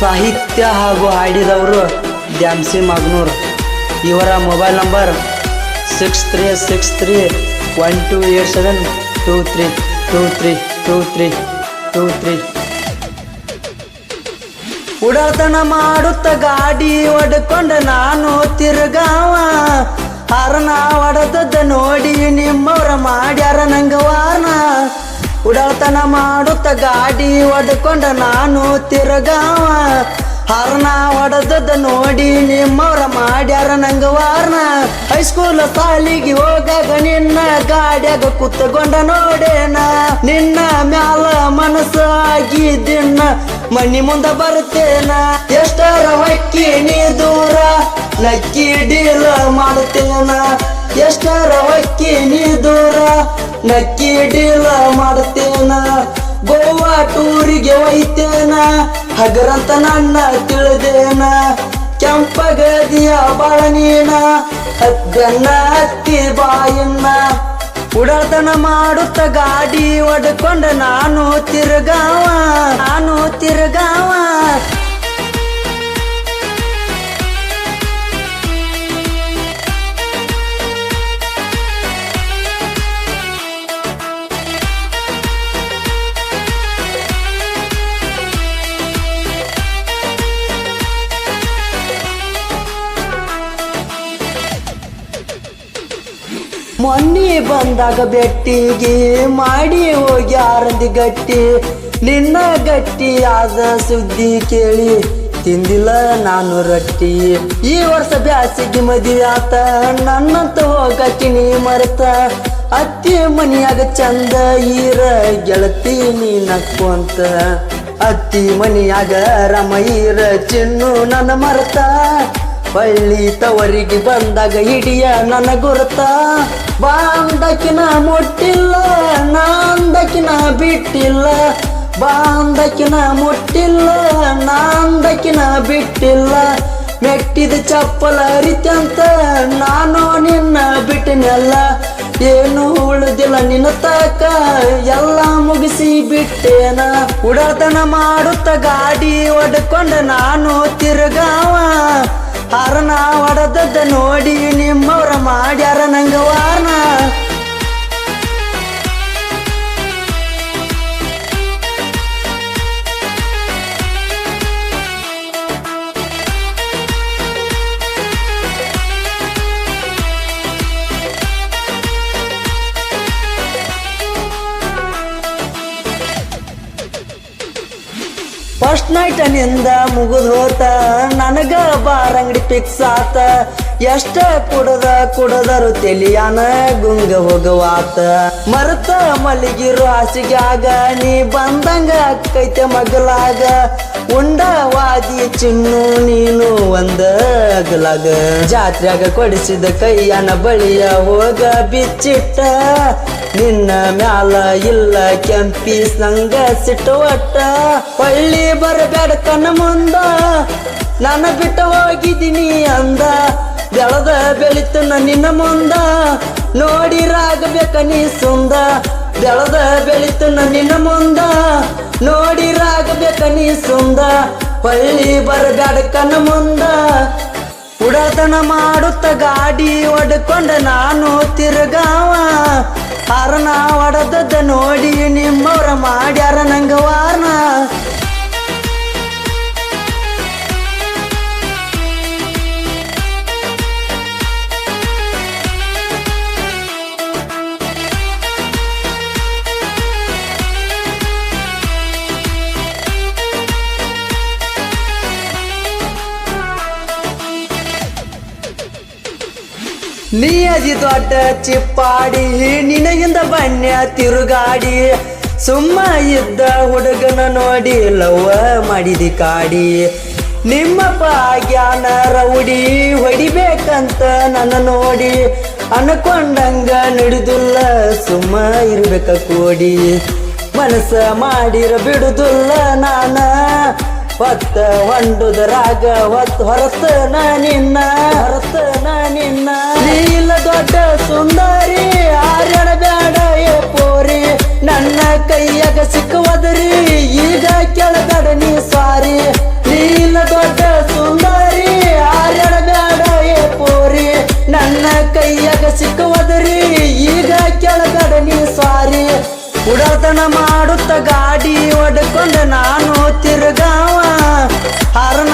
ಸಾಹಿತ್ಯ ಹಾಗೂ ಹಾಡಿದವರು ದ್ಯಾಮ್ಸಿ ಮಾಗ್ನೂರ್. ಇವರ mobile number six three six three one two eight seven two three two three two three two three. ಉಡತನ ಮಾಡುತ್ತ ಗಾಡಿ ಹೊಡ್ಕೊಂಡ ನಾನು ತಿರುಗಾವ. ಹರನ ಹೊಡೆದದ್ದ ನೋಡಿ ನಿಮ್ಮವ್ರ ಮಾಡ್ಯಾರ ನಂಗ ಉಡತನ ಮಾಡುತ್ತ ಗಾಡಿ ಹೊಡ್ಕೊಂಡ ನಾನು ತಿರುಗಾವ. ಹರನ ಹೊಡೆದದ ನೋಡಿ ನಿಮ್ಮವ್ರ ಮಾಡ್ಯಾರ ನಂಗ ವಾರನ. ಹೈಸ್ಕೂಲ್ ಸಾಲಿಗೆ ಹೋಗಾಗ ನಿನ್ನ ಗಾಡ್ಯಾಗ ಕುತ್ತಗೊಂಡ ನೋಡೇನ. ನಿನ್ನ ಮ್ಯಾಲ ಮನಸ್ಸು ದಿನ್ನ ಮನಿ ಮುಂದ ಬರುತ್ತೇನ ಎಷ್ಟರ ಹೊಕ್ಕಿ ನೀ ದೂರ? ನಕ್ಕಿ ಡೀಲ್ ಮಾಡುತ್ತೇನ ಎಷ್ಟರ ಹೊಕ್ಕಿ ನೀ ದೂರ? ನಕ್ಕಿ ಡೀಲ ಮಾಡ್ತೇನ? ಗೋವಾ ಟೂರಿಗೆ ಒಯ್ತೇನ ಹಗರಂತ ನನ್ನ ತಿಳಿದೇನ? ಕೆಂಪಗದಿಯ ಗದಿಯ ನೀನ ಹಗ್ಗನ್ನ ಹತ್ತಿ ಬಾಯನ್ನ? ಉಡತನ ಮಾಡುತ್ತ ಗಾಡಿ ಒಡ್ಕೊಂಡ ನಾನು ತಿರುಗಾವ ನಾನು ತಿರುಗಾವ. ಮೊನ್ನೆ ಬಂದಾಗ ಬೆಟ್ಟಿಗೆ ಮಾಡಿ ಹೋಗಿ ಆರಂದಿ ಗಟ್ಟಿ. ನಿನ್ನ ಗಟ್ಟಿ ಆದ ಸುದ್ದಿ ಕೇಳಿ, ತಿಂದಿಲ್ಲ ನಾನು ರೊಟ್ಟಿ. ಈ ವರ್ಷ ಬ್ಯಾಸಿಗೆ ಮದುವೆ ಆತ, ನನ್ನಂತ ಹೋಗಕ್ಕೆ ನೀ ಮರೆತ. ಅತ್ತಿ ಮನಿಯಾಗ ಚಂದ ಈರ ಗೆಳತಿ ನೀ ನಕ್ಕೊಂತ ಅತ್ತಿ ಮನಿಯಾಗ ಈರ ಚಿನ್ನು ನನ್ನ ಮರೆತ. ಬಳ್ಳಿ ತವರಿಗೆ ಬಂದಾಗ ಹಿಡಿಯ ನನ್ನ ಗುರುತ. ಬಾಂದಕಿನ ಮುಟ್ಟಿಲ್ಲ ನಾಂದಕಿನ ಬಿಟ್ಟಿಲ್ಲ. ಬಾಂದಕಿನ ಮುಟ್ಟಿಲ್ಲ ನಾಂದಕಿನ ಬಿಟ್ಟಿಲ್ಲ. ಮೆಟ್ಟಿದ ಚಪ್ಪಲ ಅರಿತಂತ ನಾನು ನಿನ್ನ ಬಿಟ್ಟಿನಲ್ಲ. ಏನು ಉಳಿದಿಲ್ಲ ನಿನ್ನ ತಾಕ ಎಲ್ಲ ಮುಗಿಸಿ ಬಿಟ್ಟೇನ. ಉಡತನ ಮಾಡುತ್ತ ಗಾಡಿ ಒಡ್ಕೊಂಡ ನಾನು ತಿರುಗಾವ ಹರನ ಹೊಡೆದದ್ದ ನೋಡಿ ನಿಮ್ಮವ್ರ ಮಾಡ್ಯಾರ ನಂಗ ವಾರನ. ಫಸ್ಟ್ ನೈಟ್ನಿಂದ ಮುಗಿದ್ ಹೋತ ನನಗ ಬಾರ್ ಅಂಗಡಿ ಫಿಕ್ಸ್ ಆತ. ಎಷ್ಟ ಕುಡದ ಕುಡದರು ತೆಲಿಯಾನ ಗುಂಗ ಹೋಗವಾತ. ಮರತ ಮಲಗಿರು ಹಾಸಿಗಾಗ ನೀ ಬಂದಂಗ ಕೈತೆ ಮಗಲಾಗ. ಉಂಡ ವಾದಿ ಚಿನ್ನು ನೀನು ಒಂದ ಅಗಲಾಗ. ಜಾತ್ರೆಗ ಕೊಡಿಸಿದ ಕೈಯನ ಬಳಿಯ ಹೋಗ ಬಿಚ್ಚಿಟ್ಟ. ನಿನ್ನ ಮ್ಯಾಲ ಇಲ್ಲ ಕೆಂಪಿ ಸಂಗ ಸಿಟ್ಟು ಒಟ್ಟ ಹೊಳ್ಳಿ ಬರಬೇಡ ಕಣ್ಣ ಮುಂದ. ನಾನು ಬಿಟ್ಟು ಹೋಗಿದ್ದೀನಿ ಅಂದ. ಬೆಳದ ಬೆಳಿತು ನಿನ್ನ ಮುಂದ. ನೋಡಿರಾಗಬೇಕ ನೀ ಸುಂದ. ಬೆಳದ ಬೆಳಿತು ನಿನ್ನ ಮುಂದ. ನೋಡಿರಾಗಬೇಕ ನೀ ಸುಂದ. ಪಳ್ಳಿ ಬರಗಾಡ ಕಣ್ಣ ಮುಂದ. ಉಡತನ ಮಾಡುತ್ತ ಗಾಡಿ ಒಡ್ಕೊಂಡ ನಾನು ತಿರುಗಾವ. ಹರನ ಹೊಡೆದದ್ದ ನೋಡಿ ನಿಮ್ಮವರ ಮಾಡ್ಯಾರ ನಂಗ ವಾರನ ನೀ ಅದಿ ದೊಡ್ಡ ಚಿಪ್ಪಾಡಿ, ನಿನಗಿಂದ ಬಣ್ಣ ತಿರುಗಾಡಿ, ಸುಮ್ಮ ಇದ್ದ ಹುಡುಗನ ನೋಡಿ ಲವ್ವ ಮಾಡಿದಿ ಕಾಡಿ. ನಿಮ್ಮ ಪಾಗ್ಯಾನ ರೌಡಿ, ಹೊಡಿಬೇಕಂತ ನನ್ನ ನೋಡಿ ಅನ್ಕೊಂಡಂಗ ನಡೆದುಲ್ಲ, ಸುಮ್ಮ ಇರ್ಬೇಕ ಕೋಡಿ. ಮನಸ್ಸ ಮಾಡಿರ ಬಿಡುದುಲ್ಲ ನಾನ. ಹೊತ್ತ ಹೊಂಡುದ ರಾಗ ಹೊತ್ತು ಹೊರತ ನಿನ್ನ ಹೊರತ ನಿನ್ನ. ನೀಲ ದೊಡ್ಡ ಸುಂದರಿ ಆರ್ಯಣ ಬೇಡ ಏ ಪೋರಿ. ನನ್ನ ಕೈಯಾಗ ಸಿಕ್ಕುವದ್ರಿ, ಈಗ ಕೆಳಗಡ ನೀ ಸಾರಿ ನೀಲ ದೊಡ್ಡ ಸುಂದರಿ ಆರ್ಯಣ ಬೇಡ ಏ ಪೋರಿ. ನನ್ನ ಕೈಯಾಗ ಸಿಕ್ಕುವುದರಿ, ಈಗ ಕೆಳಗಡ ನೀ ಸಾರಿ ಉಡತನ ಮಾಡುತ್ತ ಗಾಡಿ ಒಡ್ಕೊಂಡು ನಾನು ತಿರುಗಾ ಹರನ ಹೊಡೆದದ್ದ ನೋಡಿ ನಿಮ್ಮವ್ರ